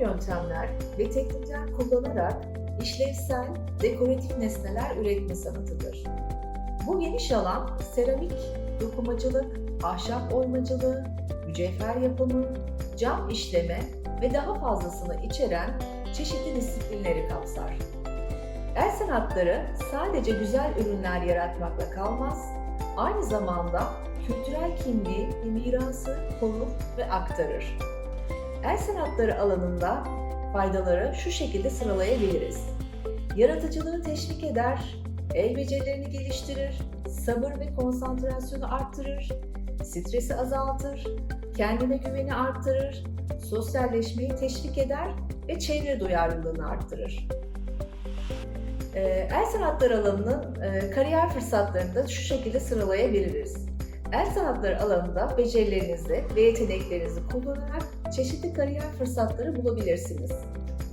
yöntemler ve teknikler kullanarak işlevsel, dekoratif nesneler üretme sanatıdır. Bu geniş alan seramik, dokumacılık, ahşap oymacılığı, mücevher yapımı, cam işleme ve daha fazlasını içeren çeşitli disiplinleri kapsar. El sanatları sadece güzel ürünler yaratmakla kalmaz, aynı zamanda kültürel kimliği ve mirası korur ve aktarır. El sanatları alanında faydaları şu şekilde sıralayabiliriz. Yaratıcılığı teşvik eder, el becerilerini geliştirir, sabır ve konsantrasyonu arttırır, stresi azaltır, kendine güveni arttırır, sosyalleşmeyi teşvik eder ve çevre duyarlılığını arttırır. Ee, El sanatları alanının e, kariyer fırsatlarını da şu şekilde sıralayabiliriz. El sanatları alanında becerilerinizi ve yeteneklerinizi kullanarak çeşitli kariyer fırsatları bulabilirsiniz.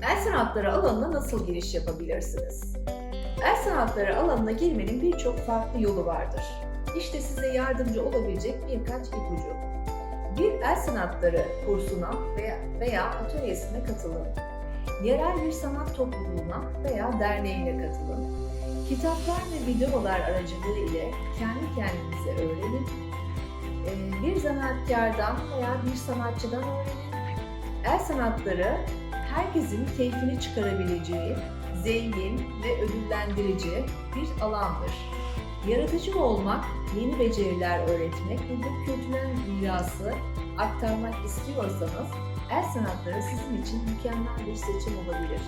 El sanatları alanına nasıl giriş yapabilirsiniz? El sanatları alanına girmenin birçok farklı yolu vardır. İşte size yardımcı olabilecek birkaç ipucu. Bir el sanatları kursuna veya, atölyesine katılın. Yerel bir sanat topluluğuna veya derneğine katılın. Kitaplar ve videolar aracılığı ile kendi kendinize öğrenin. Ee, Bir zanatkardan veya bir sanatçıdan öğrenin. El sanatları herkesin keyfini çıkarabileceği zengin ve ödüllendirici bir alandır. Yaratıcı olmak, yeni beceriler öğretmek ve bu kültürel mirası aktarmak istiyorsanız el sanatları sizin için mükemmel bir seçim olabilir.